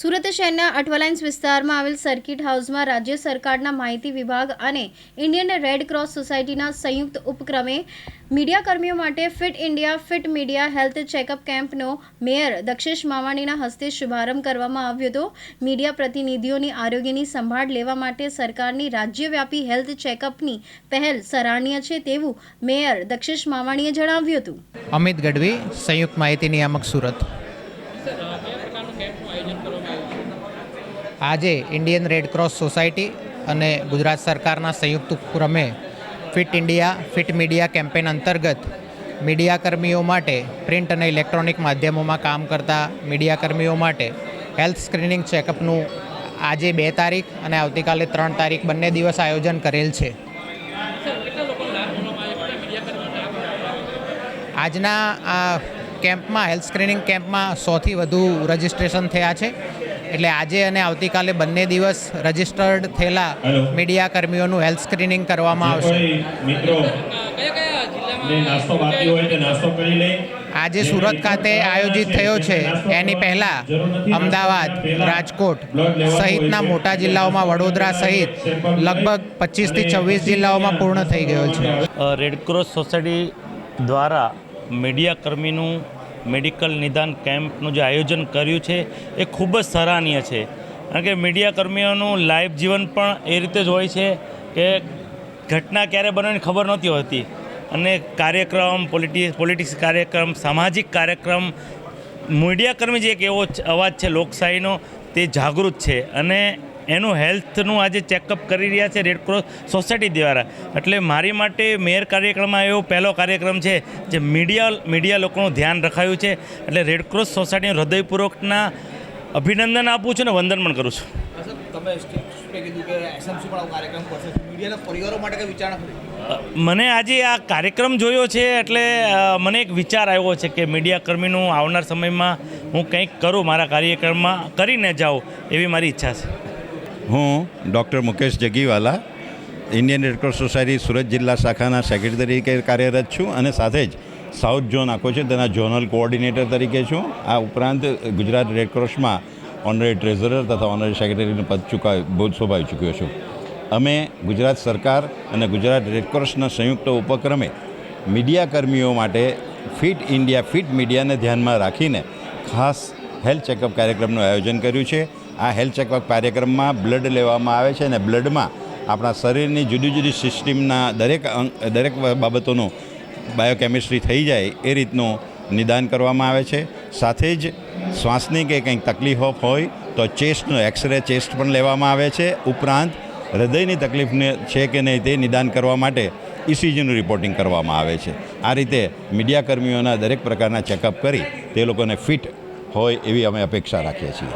સુરત શહેરના અઠવાલાઇન્સ વિસ્તારમાં આવેલ સર્કિટ હાઉસમાં રાજ્ય સરકારના માહિતી વિભાગ અને ઇન્ડિયન રેડ ક્રોસ સોસાયટીના સંયુક્ત ઉપક્રમે મીડિયાકર્મીઓ માટે fit India, fit media health checkup કેમ્પનો mayor Dakshesh માવાણીના હસ્તે શુભારંભ કરવામાં આવ્યો હતો. મીડિયા પ્રતિનિધિઓની આરોગ્યની સંભાળ લેવા માટે સરકારની રાજ્યવ્યાપી હેલ્થ ચેકઅપની પહેલ સરાહનીય છે તેવું મેયર દક્ષેશ માવાણીએ જણાવ્યું હતું. અમિત ગઢવી, સંયુક્ત માહિતી નિયામક સુરત. આજે ઇન્ડિયન રેડ ક્રોસ સોસાયટી અને ગુજરાત સરકારના સંયુક્ત ઉપક્રમે fit India, fit media campaign અંતર્ગત મીડિયાકર્મીઓ માટે પ્રિન્ટ અને ઇલેક્ટ્રોનિક માધ્યમોમાં કામ કરતા મીડિયાકર્મીઓ માટે હેલ્થ સ્ક્રીનિંગ ચેકઅપનું આજે બે તારીખ અને આવતીકાલે ત્રણ તારીખ બંને દિવસ આયોજન કરેલ છે. આજના આ કેમ્પમાં, હેલ્થ સ્ક્રીનિંગ કેમ્પમાં સોથી વધુ રજિસ્ટ્રેશન થયા છે. એટલે આજે અને આવતીકાલે બંને દિવસ રજિસ્ટર્ડ થયેલા. મીડિયા કર્મીઓનું હેલ્થ સ્ક્રીનિંગ કરવામાં આવશે મિત્રો નાસ્તો બાકી હોય તે નાસ્તો કરી લે. આજે સુરત ખાતે આયોજિત થયો છે. એની પહેલાં અમદાવાદ રાજકોટ સહિતના મોટા જિલ્લાઓમાં વડોદરા સહિત લગભગ પચીસથી છવ્વીસ જિલ્લાઓમાં પૂર્ણ થઈ ગયો છે. રેડક્રોસ સોસાયટી દ્વારા મીડિયાકર્મીનું મેડિકલ નિદાન કેમ્પનું જે આયોજન કર્યું છે, એ ખૂબ જ સરાહનીય છે. કારણ કે મીડિયાકર્મીઓનું લાઈવ જીવન પણ એ રીતે જ હોય છે કે ઘટના ક્યારે બનવાની ખબર નહોતી હોતી. અને કાર્યક્રમ પોલિટિક્સ પોલિટિક્સ કાર્યક્રમ, સામાજિક કાર્યક્રમ મીડિયાકર્મી જે એક એવો અવાજ છે લોકશાહીનો, તે જાગૃત છે. અને એનું હેલ્થનું આજે ચેકઅપ કરી રહ્યા છે રેડક્રોસ સોસાયટી દ્વારા. એટલે મારી માટે મેયર કાર્યક્રમમાં એવો પહેલો કાર્યક્રમ છે જે મીડિયા મીડિયા લોકોનું ધ્યાન રખાયું છે. એટલે રેડક્રોસ સોસાયટીનું હૃદયપૂર્વકના અભિનંદન આપું છું ને વંદન પણ કરું છું. તમે કીધું કે એસએમસી પણ કાર્યક્રમ કરશે. મીડિયાના પરિવારો માટે કઈ વિચારણા મને આજે આ કાર્યક્રમ જોયો છે એટલે મને એક વિચાર આવ્યો છે કે મીડિયાકર્મીનું આવનાર સમયમાં હું કંઈક કરું મારા કાર્યક્રમમાં કરીને જાઉં એવી મારી ઈચ્છા છે. હું doctor Mukesh Jagiwala Indian Red Cross society Surat જિલ્લા શાખાના સેક્રેટરી તરીકે કાર્યરત છું અને સાથે જ સાઉથ ઝોન આખો છે, તેના ઝોનલ કોઓર્ડિનેટર તરીકે છું. આ ઉપરાંત ગુજરાત રેડક્રોસમાં ઓનરે ટ્રેઝરર તથા ઓનરે સેક્રેટરીનું પદ ચૂકાવી, બહુ શોભાવી ચૂક્યો છું. અમે ગુજરાત સરકાર અને ગુજરાત રેડક્રોસના સંયુક્ત ઉપક્રમે મીડિયાકર્મીઓ માટે ફિટ ઇન્ડિયા ફિટ મીડિયાને ધ્યાનમાં રાખીને ખાસ હેલ્થ ચેકઅપ કાર્યક્રમનું આયોજન કર્યું છે. આ હેલ્થ ચેકઅપ કાર્યક્રમમાં બ્લડ લેવામાં આવે છે અને બ્લડમાં આપણા શરીરની જુદી જુદી સિસ્ટમના દરેક અંગ, દરેક બાબતોનું બાયોકેમિસ્ટ્રી થઈ જાય એ રીતનું નિદાન કરવામાં આવે છે. સાથે જ શ્વાસની કે કંઈક તકલીફો હોય તો ચેસ્ટનો એક્સરે ચેસ્ટ પણ લેવામાં આવે છે. ઉપરાંત હૃદયની તકલીફને છે કે નહીં તે નિદાન કરવા માટે ઇસીજીનું રિપોર્ટિંગ કરવામાં આવે છે. આ રીતે મીડિયાકર્મીઓના દરેક પ્રકારના ચેકઅપ કરી તે લોકોને ફિટ હોય એવી અમે અપેક્ષા રાખીએ છીએ.